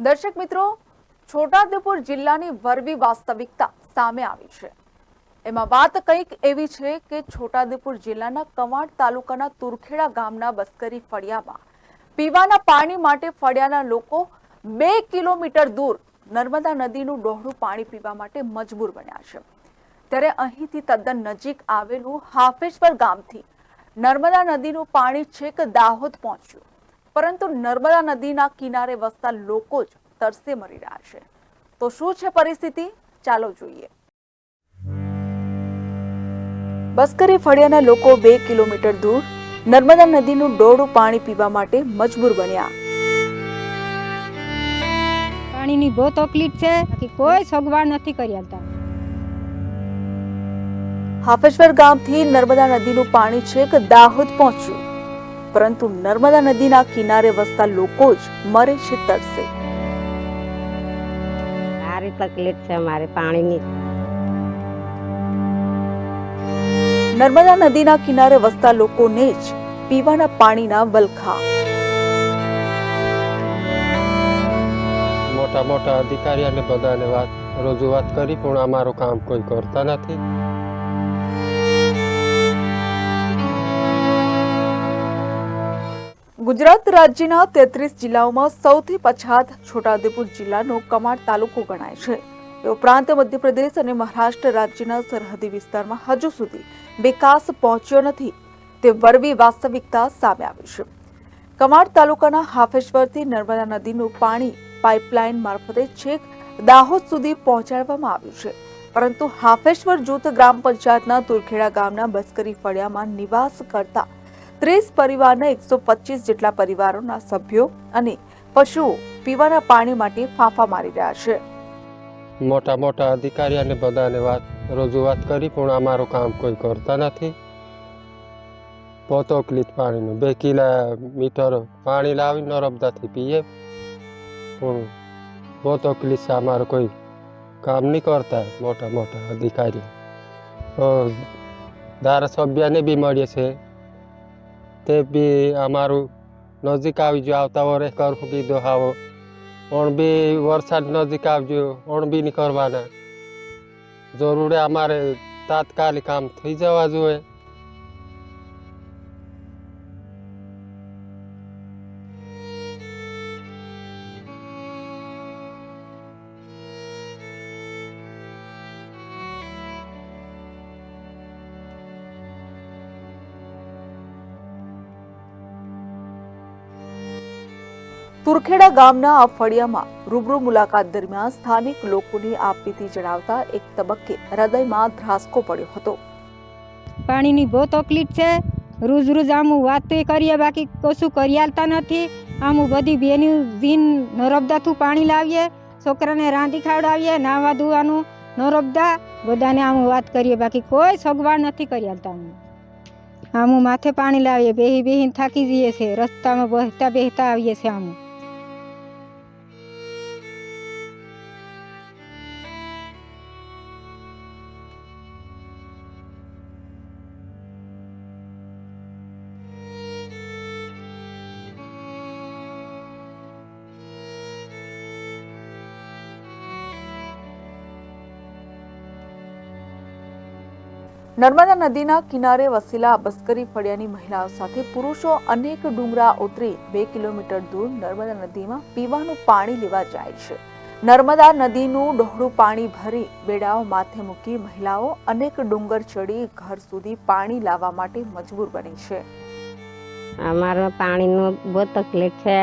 દર્શક મિત્રો, છોટાઉદેપુર જિલ્લાની વરવી વાસ્તવિકતા સામે આવી છે. એમાં વાત કંઈક એવી છે કે છોટાઉદેપુર જિલ્લાના કવાડ તાલુકાના તુરખેડા ગામના બસ્કરી ફળિયામાં પીવાના પાણી માટે ફળિયાના લોકો બે કિલોમીટર દૂર નર્મદા નદીનું ડોહળું પાણી પીવા માટે મજબૂર બન્યા છે. ત્યારે અહીંથી તદ્દન નજીક આવેલું હાફેશ્વર ગામથી નર્મદા નદીનું પાણી છેક દાહોદ પહોંચ્યું. પરંતુ નર્મદા નદીના કિનારે વસતા લોકો જ તરસે મરી રહ્યા છે. તો શું છે પરિસ્થિતિ? ચાલો જોઈએ. બસ્કરી ફળિયાના લોકો બે કિલોમીટર દૂર નર્મદા નદીનું ડોળું પાણી પીવા માટે મજબૂર બન્યા. પાણીની બહુ તકલીફ છે બાકી કોઈ સગવડ નથી કરી આપતા હાફેશ્વર ગામથી નર્મદા નદીનું પાણી છેક દાહોદ પહોંચ્યું. પરંતુ નર્મદા નદીના કિનારે વસતા લોકો જ મરે છે તરસે. સારી તકલીફ છે અમારે પાણીની. નર્મદા નદીના કિનારે વસતા લોકોને જ પીવાના પાણીના વલખા. મોટા મોટા અધિકારીઓને બધાને વાત રજૂઆત કરી પણ અમારું કામ કોઈ કરતા નથી. ગુજરાત રાજ્યના તેત્રીસ જિલ્લાઓમાં સૌથી પછાત છોટાઉદેપુર જિલ્લાનો કમાડ તાલુકો ગણાય છે. એ ઉપરાંત મધ્યપ્રદેશ અને મહારાષ્ટ્ર રાજ્યના સરહદી વિસ્તારમાં હજુ સુધી વિકાસ પહોંચ્યો નથી તે વરવી વાસ્તવિકતા સામે આવી છે. કમાડ તાલુકાના હાફેશ્વરથી નર્મદા નદીનું પાણી પાઇપલાઇન મારફતે છેક દાહોદ સુધી પહોંચાડવામાં આવ્યું છે. પરંતુ હાફેશ્વર જૂથ ગ્રામ પંચાયતના તુરખેડા ગામના બસ્કરી ફળિયામાં નિવાસ કરતા ત્રીસ પરિવારના એકસો પચીસ જેટલા પરિવારોના સભ્યો અને પશુઓ પીવાના પાણી માટે ફાંફા મારી રહ્યા છે. મોટા મોટા અધિકારી અને બધાને વાત, રજૂઆત કરી, પણ અમારું કામ કોઈ કરતા નથી. બહુ તકલીફ પાણીનું, બે કિલોમીટર પાણી લાવી નર્મદાથી પીએ. પણ બહુ તકલીફ છે, અમારે કોઈ કામ નહીં કરતા મોટા મોટા અધિકારી ધારાસભ્યને બી મળીએ છે. તે બી અમારું નજીક આવી ગયું આવતા વરે કરવું કીધું આવો પણ બી વરસાદ નજીક આવજો પણ બી નહીં કરવાના. જરૂરે અમારે તાત્કાલિક કામ થઈ જવા જોઈએ. તુરખેડા ગામના અફળિયામાં રૂબરૂ મુલાકાત દરમિયાન સ્થાનિક લોકોની આપવીતી જણાવતા એક તબક્કે હૃદયમાં ધ્રાસકો પડ્યો હતો. પાણીની બહુ તકલીફ છે. રોજ રોજ આમ વાત કરીએ, બાકી કશું કરી આલતા નથી. આમ બધી બેની દિન નરબદાથી પાણી લાવીએ, છોકરાને રાંધી ખાવડાવીએ, નાવા ધોવાનું નરબદા બધાને આમ વાત કરીએ, બાકી કોઈ સગવડ નથી કરી આલતા આમ આમ માથે પાણી લાવીએ, બેહી બેહીને થાકી જઈએ છે, રસ્તામાં બહેતા બેહતા આવીએ છીએ આમ. નર્મદા નદીના કિનારે વસેલા બસ્કરી ફળિયાની મહિલાઓ સાથે પુરુષો અનેક ડુંગરા ઉતરી બે કિલોમીટર દૂર નર્મદા નદીમાં પીવાનું પાણી લેવા જાય છે. નર્મદા નદીનું ડહોળું પાણી ભરી બેડાઓ માથે મૂકી મહિલાઓ અનેક ડુંગર ચડી ઘર સુધી પાણી લાવવા માટે મજબૂર બની છે. અમારે પાણીનું બહુ તકલીફ છે.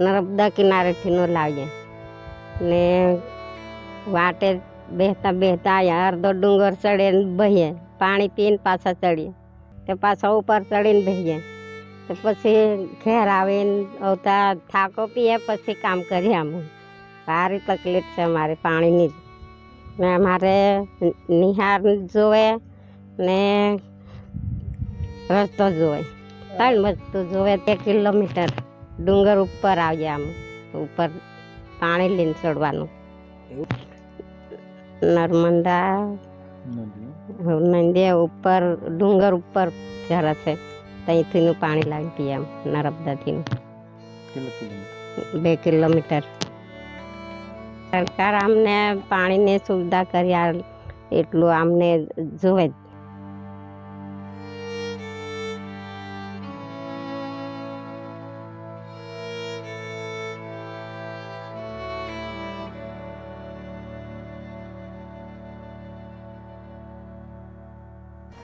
નર્મદા કિનારેથી નો લાવીએ. ને વાટે બેહતા બેહતા અડધો ડુંગર ચડે ને બહીએ. પાણી પીને પાછા ચડીએ. તો પાછા ઉપર ચડીને ભઈએ તો પછી ઘેર આવીને આવતા થાકો પીએ, પછી કામ કરીએ અમે. સારી તકલીફ છે અમારે પાણીની ને અમારે નિહાર જોવે ને રસ્તો જોવે. ત્રણ વસ્તુ જોવે તે કિલોમીટર ડુંગર ઉપર આવીએ આમ ઉપર પાણી લઈને ચડવાનું. નર્મદા નંદે ઉપર ડુંગર ઉપર ઘર છે ત્યાંથી પાણી લાવી પીએ આમ નર્મદાથીનું બે કિલોમીટર. સરકાર અમને પાણીની સુવિધા કરી એટલું અમને જોવે જ.